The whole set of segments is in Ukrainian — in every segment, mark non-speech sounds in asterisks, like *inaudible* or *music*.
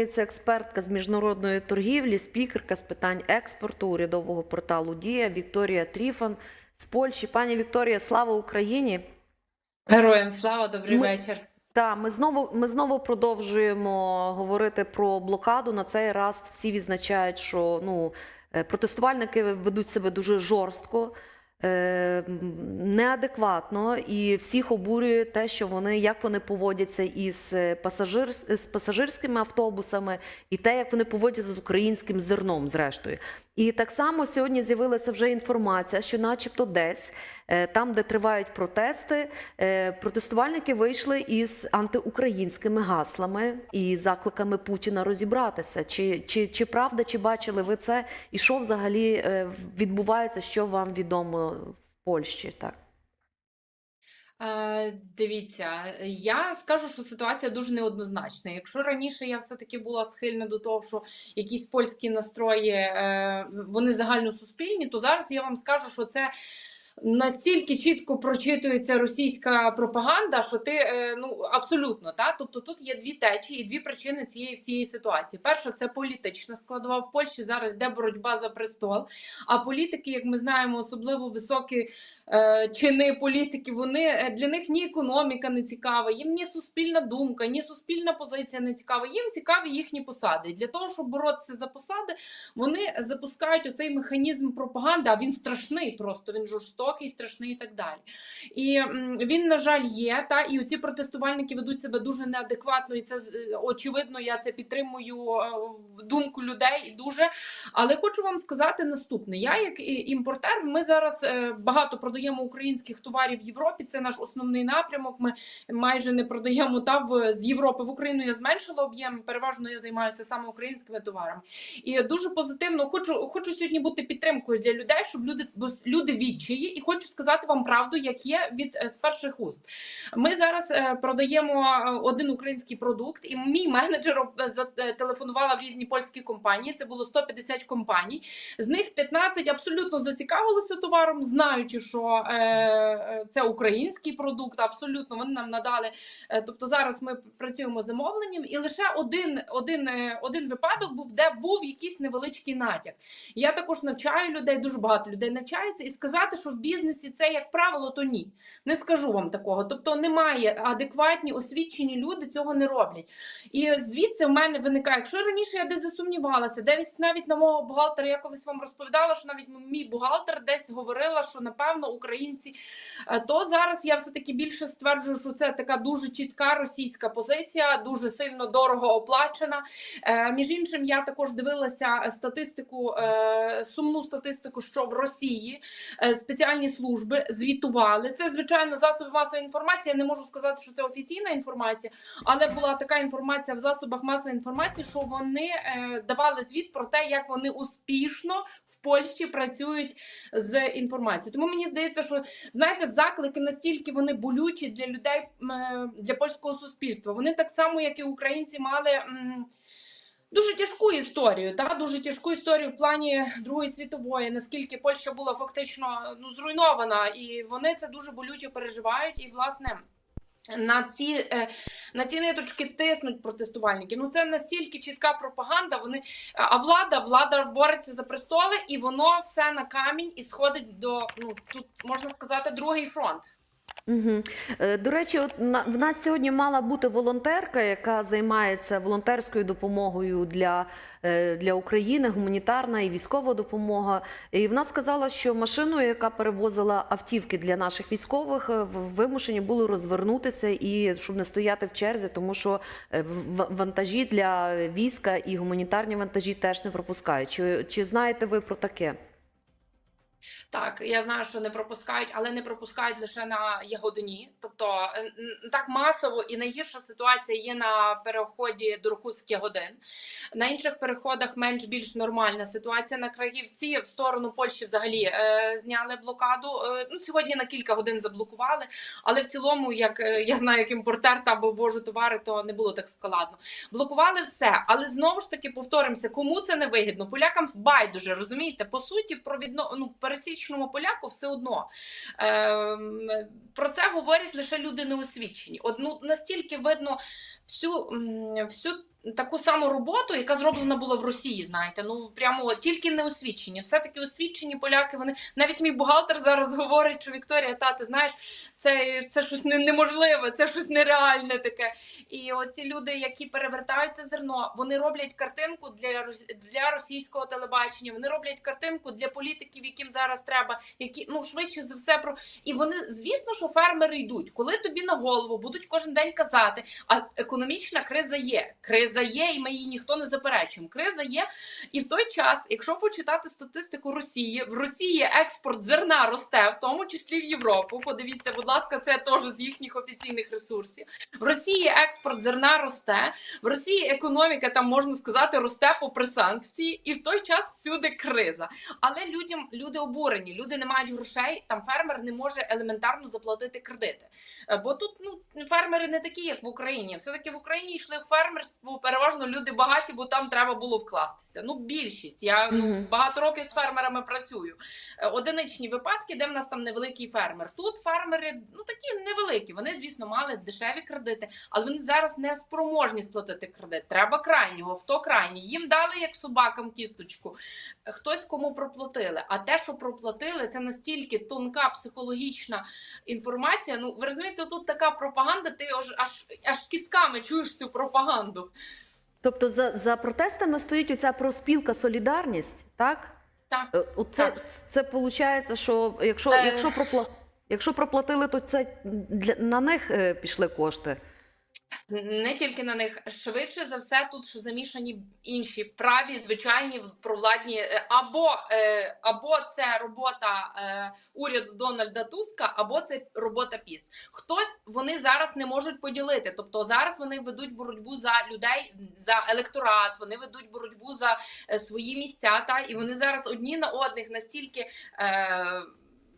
доєднується експертка з міжнародної торгівлі, спікерка з питань експорту урядового порталу Дія Вікторія Тріфан з Польщі. Пані Вікторія, слава Україні! Героям слава, добрий Ми- вечір. Так, ми знову ми знову продовжуємо говорити про блокаду. На цей раз всі відзначають, що ну е, протестувальники ведуть себе дуже жорстко. Е, Неадекватно і всіх обурює те, що вони як вони поводяться із е, пасажир з пасажирськими автобусами, і те, як вони поводяться з українським зерном, зрештою. І так само сьогодні з'явилася вже інформація, що, начебто, десь е, там, де тривають протести, протестувальники вийшли із антиукраїнськими гаслами і закликами Путіна розібратися. Чи, чи, чи правда, чи бачили ви це? І що взагалі відбувається, що вам відомо в Польщі? Так. Е, дивіться, я скажу, що ситуація дуже неоднозначна. Якщо раніше я все-таки була схильна до того, що якісь польські настрої е, вони загальносуспільні, то зараз я вам скажу, що це. Настільки чітко прочитується російська пропаганда, що ти е, ну абсолютно та тобто тут є дві течії і дві причини цієї всієї ситуації. Перша це політична складова в Польщі. Зараз йде боротьба за престол. А політики, як ми знаємо, особливо високі е, чини політики, вони е, для них ні економіка не цікава, їм ні суспільна думка, ні суспільна позиція не цікава. Їм цікаві їхні посади. Для того, щоб боротися за посади, вони запускають оцей механізм пропаганди. А він страшний, просто він жорстокий, страшний і так далі. І він, на жаль, є. Та і ці протестувальники ведуть себе дуже неадекватно, і це очевидно. Я це підтримую е, думку людей дуже. Але хочу вам сказати наступне: я, як імпортер, ми зараз багато продаємо українських товарів в Європі. Це наш основний напрямок. Ми майже не продаємо та в з Європи в Україну. Я зменшила об'єм. Переважно я займаюся саме українськими товарами. І дуже позитивно хочу, хочу сьогодні бути підтримкою для людей, щоб люди, люди відчаї, і хочу сказати вам правду, як є від е, з перших уст. Ми зараз е, продаємо е, один український продукт, і мій менеджер зателефонувала в різні польські компанії. Це було 150 компаній. З них 15 абсолютно зацікавилися товаром, знаючи, що е, е, це український продукт. Абсолютно вони нам надали. Е, тобто зараз ми працюємо з замовленням, і лише один, один, е, один випадок був, де був якийсь невеличкий натяк. Я також навчаю людей, дуже багато людей навчається, і сказати, що в бізнесі це як правило, то ні. Не скажу вам такого. Тобто немає адекватні, освічені люди цього не роблять. І звідси в мене виникає, якщо раніше я десь засумнівалася, десь навіть на мого бухгалтера, я колись вам розповідала, що навіть мій бухгалтер десь говорила, що напевно українці, е, то зараз я все таки більше стверджую, що це така дуже чітка російська позиція, дуже сильно дорого оплачена. Е, Між іншим, я також дивилася статистику, е, сумну статистику, що в Росії спеціальні служби звітували. Це звичайно засоби масової інформації. Я не можу сказати, що це офіційна інформація, але була така інформація в засобах масової інформації, що вони давали звіт про те, як вони успішно. Польщі працюють з інформацією, тому мені здається, що знаєте, заклики настільки вони болючі для людей е, для польського суспільства. Вони так само, як і українці, мали дуже тяжку історію, та дуже тяжку історію в плані Другої світової, наскільки Польща була фактично ну зруйнована, і вони це дуже болюче переживають. І власне. На ці, е, на ті ниточки тиснуть протестувальники. Ну це настільки чітка пропаганда. Вони а влада, влада бореться за престоли, і воно все на камінь і сходить до ну тут можна сказати другий фронт. Угу. До речі, от в нас сьогодні мала бути волонтерка, яка займається волонтерською допомогою для, е, для України, гуманітарна і військова допомога. І вона сказала, що машиною, яка перевозила автівки для наших військових, е, вимушені були розвернутися і щоб не стояти в черзі, тому що вантажі для війська і гуманітарні вантажі теж не пропускають. Чи, чи знаєте ви про таке? Так, я знаю, що не пропускають, але не пропускають лише на Ягодині. Тобто так масово і найгірша ситуація є на переході до Рухуцьких годин. На інших переходах менш-більш нормальна ситуація. На Крагівці в сторону Польщі взагалі е, зняли блокаду. Е, ну сьогодні на кілька годин заблокували, але в цілому, як е, я знаю, як імпортер та або вожу товари, то не було так складно. Блокували все, але знову ж таки повторимося, кому це не вигідно. Полякам байдуже розумієте, по суті, провідно ну пересічному поляку все одно. Ем, про це говорять лише люди неосвічені. От, ну, настільки видно всю, всю таку саму роботу, яка зроблена була в Росії. Знаєте, ну прямо тільки не освічені. Все таки освічені поляки. Вони навіть мій бухгалтер зараз говорить, що Вікторія, та ти знаєш, це, це щось неможливе, це щось нереальне таке. І оці люди, які перевертають це зерно, вони роблять картинку для для російського телебачення. Вони роблять картинку для політиків, яким зараз треба, які ну швидше за все про і вони, звісно, що фермери йдуть, коли тобі на голову будуть кожен день казати, а економічна криза є. Криза є, і ми її ніхто не заперечуємо. Криза є. І в той час, якщо почитати статистику Росії, в Росії експорт зерна росте, в тому числі в Європу. Подивіться, будь ласка, це теж з їхніх офіційних ресурсів. В Росії експорт зерна росте. В Росії економіка там можна сказати росте попри санкції, і в той час всюди криза. Але людям люди обурені, люди не мають грошей. Там фермер не може елементарно заплатити кредити. Е, Бо тут ну фермери не такі, як в Україні. Все таки в Україні йшли в фермерство переважно люди багаті, бо там треба було вкластися. Ну більшість. Я ну, багато років з фермерами працюю. Е, Одиничні випадки, де в нас там невеликий фермер. Тут фермери ну такі невеликі. Вони, звісно, мали дешеві кредити, але вони зараз не спроможні сплатити кредит. Треба крайнього. Хто крайній? Їм дали як собакам кісточку. Хтось кому проплатили. А те, що проплатили, це настільки тонка психологічна інформація. Ну ви розумієте, тут така пропаганда. Ти аж аж аж кістками чуєш цю пропаганду. Тобто за, за протестами стоїть оця профспілка Солідарність, так? Так. Е, Оце, Так. це виходить, що якщо, Е. якщо, пропла... якщо проплатили, то це для... на них е, пішли кошти. Не тільки на них швидше за все, тут ще замішані інші праві, звичайні провладні, е, або, е, або це робота уряду Дональда Туска, або це робота ПІС. Хтось вони зараз не можуть поділити. Тобто зараз вони ведуть боротьбу за людей, за електорат, вони ведуть боротьбу за свої місця. Та і вони зараз одні на одних настільки. Е,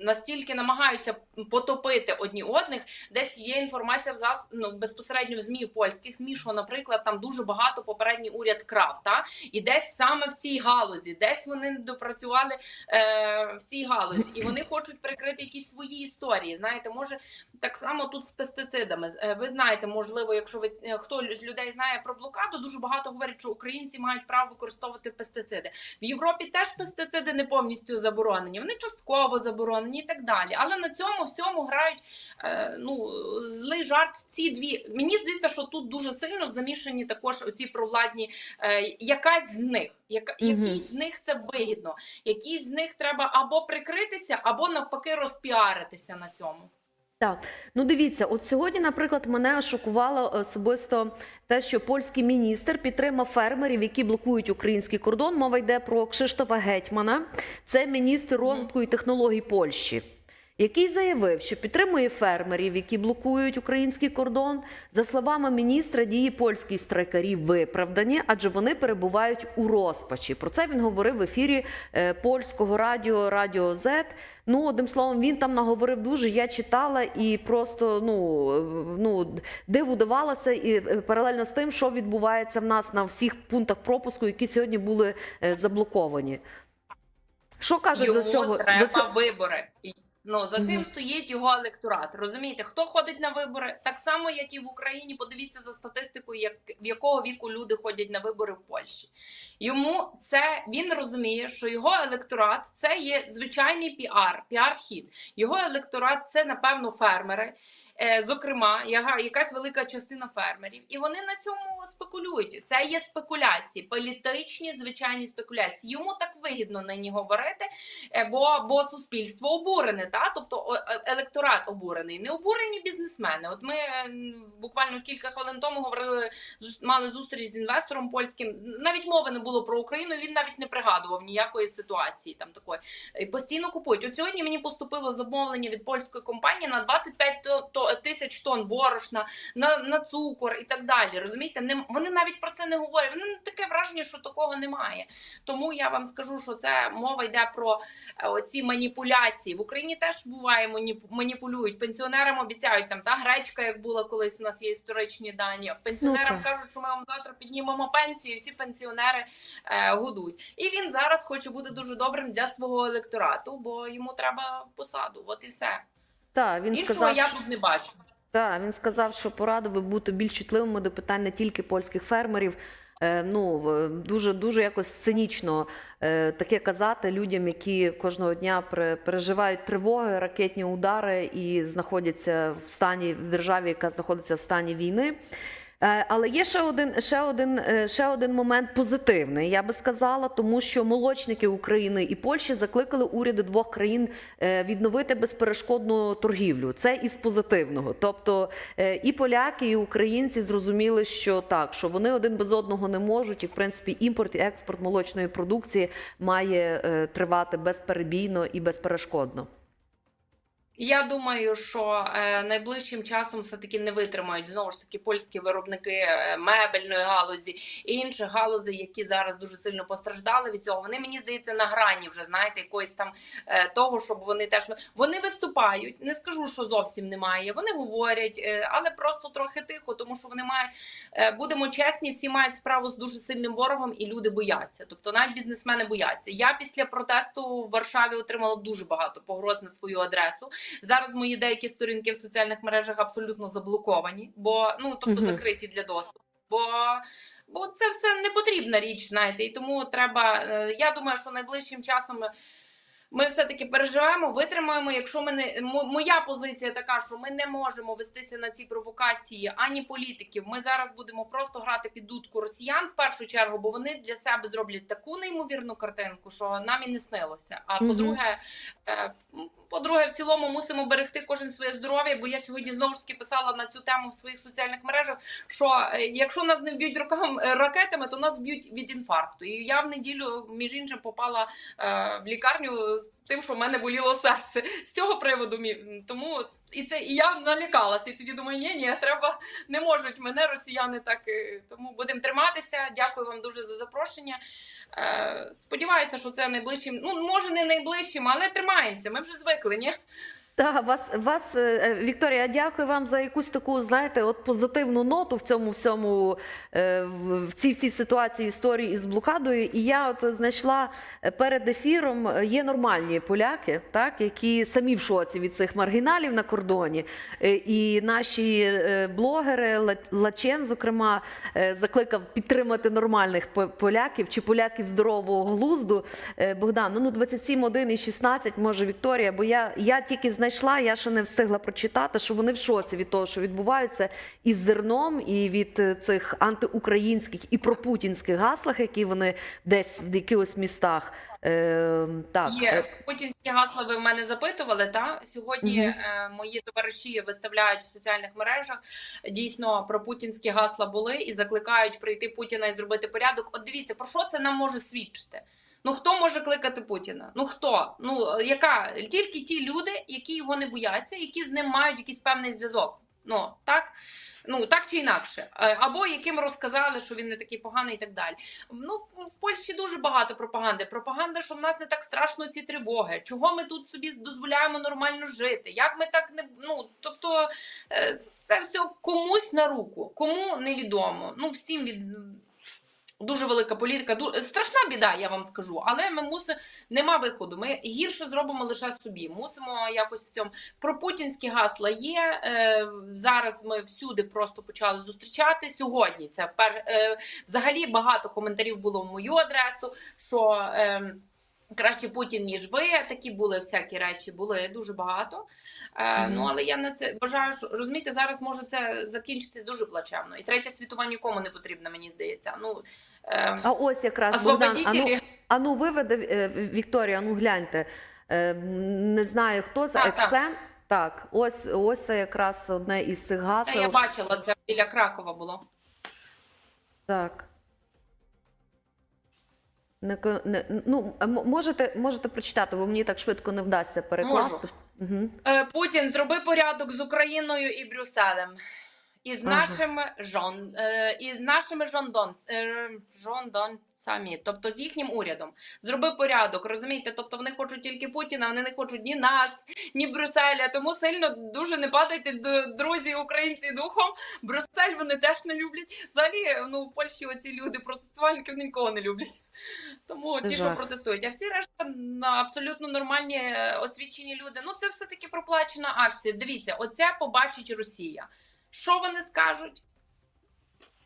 Настільки намагаються потопити одні одних, десь є інформація в зас... ну, безпосередньо в змі польських змі, що, наприклад, там дуже багато попередній уряд крав, та і десь саме в цій галузі, десь вони не допрацювали е, в цій галузі, і вони хочуть прикрити якісь свої історії. Знаєте, може так само тут з пестицидами. Е, Ви знаєте, можливо, якщо ви е, хто з людей знає про блокаду, дуже багато говорять, що українці мають право використовувати пестициди. В Європі теж пестициди не повністю заборонені, вони частково заборонені і так далі. Але на цьому всьому грають е, ну, злий жарт. Ці дві мені здається, що тут дуже сильно замішані також оці провладні. Е, якась з них, яка Мгм. якісь з них це вигідно, якісь з них треба або прикритися, або навпаки розпіаритися на цьому. Так, ну дивіться, от сьогодні, наприклад, мене шокувало особисто те, що польський міністр підтримав фермерів, які блокують український кордон. Мова йде про Кшиштофа Гетьмана, це міністр розвитку і технологій Польщі. Який заявив, що підтримує фермерів, які блокують український кордон. За словами міністра, дії польських страйкарів виправдані, адже вони перебувають у розпачі. Про це він говорив в ефірі е, польського радіо Радіо Z. Ну, одним словом, він там наговорив дуже. Я читала і просто ну, е, ну диву давалася, і е, паралельно з тим, що відбувається в нас на всіх пунктах пропуску, які сьогодні були заблоковані. Що кажуть Йому за цього? треба за цього? вибори. Ну за цим стоїть його електорат. Розумієте, хто ходить на вибори? Так само, як і в Україні. Подивіться за статистикою, як в якого віку люди ходять на вибори в Польщі. Йому це він розуміє, що його електорат це є звичайний піар, піар-хід. Його електорат це напевно фермери. Е, Зокрема, якась велика частина фермерів, і вони на цьому спекулюють. Це є спекуляції, політичні звичайні спекуляції. Йому так вигідно нині говорити, Е, бо, бо суспільство обурене, та тобто е- електорат обурений, не обурені бізнесмени. От ми буквально кілька хвилин тому говорили, мали зустріч з інвестором польським. Навіть мови не було про Україну. Він навіть не пригадував ніякої ситуації там такої. Постійно купують. От сьогодні мені поступило замовлення від польської компанії на 25 то- то- тисяч тонн борошна, на, на цукор і так далі. Розумієте, не вони навіть про це не говорять. Вони таке враження, що такого немає. Тому я вам скажу, що це мова йде про е, оці маніпуляції. В Україні теж буває маніп- маніпулюють. Пенсіонерам обіцяють там та гречка, як була колись. У нас є історичні дані. Пенсіонерам Ну, кажуть, що ми вам завтра піднімемо пенсію, і всі пенсіонери е, годують. І він зараз хоче бути дуже добрим для свого електорату, бо йому треба посаду. От і все. Так, він Іншого сказав, я що- тут не бачу. Так, він сказав, що порадив бути більш чутливими до питань не тільки польських фермерів. Е, Ну дуже дуже якось цинічно е, таке казати людям, які кожного дня пере- переживають тривоги, ракетні удари і знаходяться в стані в державі, яка знаходиться в стані війни. Е, Але є ще один, ще один, е, ще один момент позитивний, я би сказала, тому що молочники України і Польщі закликали уряди двох країн е, відновити безперешкодну торгівлю. Це із позитивного. Тобто і поляки, і українці зрозуміли, що так, що вони один без одного не можуть, і в принципі імпорт і експорт молочної продукції має тривати безперебійно і безперешкодно. Я думаю, що е, найближчим часом все-таки не витримають знову ж таки польські виробники е, мебельної галузі і інших галузей, які зараз дуже сильно постраждали від цього. Вони мені здається на грані вже знаєте, якоїсь там е, того, щоб вони теж вони виступають. Не скажу, що зовсім немає. Вони говорять, але просто трохи тихо, тому що вони мають будемо чесні, всі мають справу з дуже сильним ворогом, і люди бояться. Тобто навіть бізнесмени бояться. Я після протесту в Варшаві отримала дуже багато погроз на свою адресу. Зараз мої деякі сторінки в соціальних мережах абсолютно заблоковані, бо ну тобто Мгм. закриті для доступу. Бо Бо це все не потрібна річ, знаєте, і тому треба. е, Я думаю, що найближчим часом ми- все-таки переживемо, витримаємо. Якщо ми не моя позиція така, що ми не можемо вестися на ці провокації ані політиків. Ми зараз будемо просто грати під дудку росіян в першу чергу, бо вони для себе зроблять таку неймовірну картинку, що нам і не снилося. А Мгм. по-друге, е, по-друге, в цілому мусимо берегти кожен своє здоров'я. Бо я сьогодні знову ж таки писала на цю тему в своїх соціальних мережах. Що е, якщо нас не вб'ють е, ракетами, то нас вб'ють від інфаркту. І я в неділю, між іншим, попала е, в лікарню з тим, що в мене боліло серце. З цього приводу тому і це і я налякалася. І тоді думаю, ні, ні, треба не можуть мене росіяни так. е, Тому будемо триматися. Дякую вам дуже за запрошення. Е, сподіваюся, що це найближчим. Ну може не найближчим, але тримаємося. Ми вже звикли, ні? Так, вас, вас, е, е, Вікторія, дякую вам за якусь таку, знаєте, от позитивну ноту в цьому всьому, е, в цій всій ситуації історії із блокадою. І я от знайшла перед ефіром є нормальні поляки, так, які самі в шоці від цих маргіналів на кордоні. І наші блогери, Лачен, зокрема, закликав підтримати нормальних поляків чи поляків здорового глузду. Богдан, ну, ну 27, 1 і 16, може Вікторія, бо я, я тільки знайшла, я ще не встигла прочитати, що вони в шоці від того, що відбувається із зерном, і від е, цих антиукраїнських і пропутінських гаслах, які вони десь в якихось містах. Е, так, Є е, путінські гасла. Ви в мене запитували. Та сьогодні Мгм. е, мої товариші виставляють в соціальних мережах дійсно про путінські гасла були і закликають прийти Путіна і зробити порядок. От дивіться, про що це нам може свідчити? Ну хто може кликати Путіна? Ну хто? Ну яка тільки ті люди, які його не бояться, які з ним мають якийсь певний зв'язок. Ну так. Ну так чи інакше, Е, або яким розказали, що він не такий поганий, і так далі. Ну в Польщі дуже багато пропаганди. Пропаганда, що в нас не так страшно ці тривоги. Чого ми тут собі дозволяємо нормально жити? Як ми так не ну тобто е, це все комусь на руку, кому невідомо. Ну всім від. Дуже велика політика, страшна біда, я вам скажу. Але ми мусимо нема виходу. Ми гірше зробимо лише собі. Мусимо якось в цьому. Про путінські гасла є. Е, зараз ми всюди просто почали зустрічати. Сьогодні це впер... е, взагалі багато коментарів було в мою адресу. що... Краще Путін, ніж ви. Такі були всякі речі, були дуже багато. Е, Ну але я на це вважаю, що розумієте, зараз може це закінчитись дуже плачевно. І третя світова нікому не потрібна, мені здається. Ну е, а ось якраз Богдан, а ну, а ну виведе е, Вікторія, ну гляньте. Е, Не знаю, хто це, А, так. Так, ось, ось це якраз одне із цих гасел. я бачила це біля Кракова було. Так. Не, не, ну, можете, можете прочитати, бо мені так швидко не вдасться перекласти. Угу. Путін зроби порядок з Україною і Брюсселем. із Ага. нашими жон, е, із нашими жондон, е, жондонцями, тобто з їхнім урядом. Зроби порядок, розумієте? Тобто вони хочуть тільки Путіна, вони не хочуть ні нас, ні Брюсселя. Тому сильно дуже не падайте, друзі, українці духом. Брюссель вони теж не люблять. Взагалі, ну в Польщі оці люди протестувальники нікого не люблять. Тому ті, що протестують, а всі решта абсолютно нормальні е, освічені люди. Ну це все таки проплачена акція. Дивіться, оце побачить Росія. Що вони скажуть?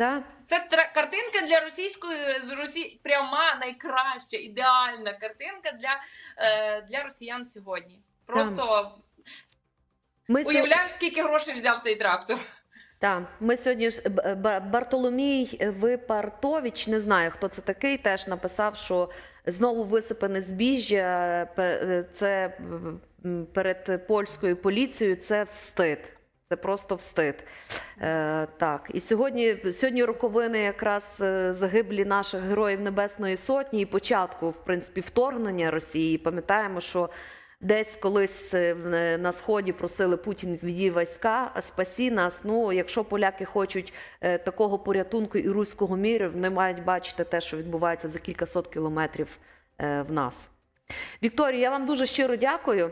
Так? Це картинка для російської з Росії пряма найкраща, ідеальна картинка для, е, для росіян сьогодні. Просто Ми уявляю, скільки грошей взяв цей трактор. Так, ми сьогодні ж Бартоломій Випартович, не знаю, хто це такий, теж написав, що знову висипане збіжжя пе- це перед польською поліцією. Це встид. Це просто встид. Е, так, і сьогодні, сьогодні роковини якраз е, загиблі наших героїв Небесної Сотні і початку, в принципі, вторгнення Росії. Пам'ятаємо, що Десь колись е, на сході просили Путін віді війська, спасі нас. Ну, якщо поляки хочуть е, такого порятунку і руського міру, вони мають бачити те, що відбувається за кількасот кілометрів е, в нас. Вікторія, я вам дуже щиро дякую.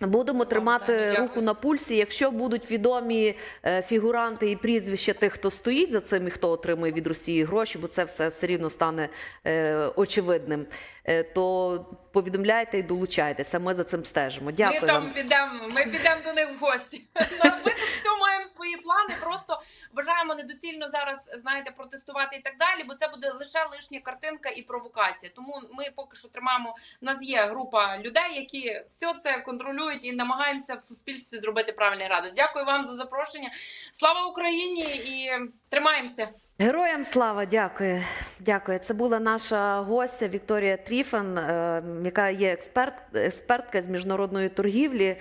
Будемо тримати руку на пульсі. Якщо будуть відомі е, фігуранти і прізвища тих, хто стоїть за цим і хто отримує від Росії гроші, бо це все все рівно стане е, очевидним, е, то повідомляйте і долучайтеся. Ми за цим стежимо. Дякую ми вам. там підемо, ми підемо до них в гості. *laughs* Ми тут все маємо свої плани. Просто вважаємо недоцільно зараз, знаєте, протестувати і так далі, бо це буде лише лишня картинка і провокація. Тому ми поки що тримаємо. У нас є група людей, які все це контролюють і намагаємося в суспільстві зробити правильний градус. Дякую вам за запрошення. Слава Україні і тримаємося. Героям слава, дякую. Дякую. Це була наша гостя Вікторія Тріфан, е, яка є експерт, експертка з міжнародної торгівлі.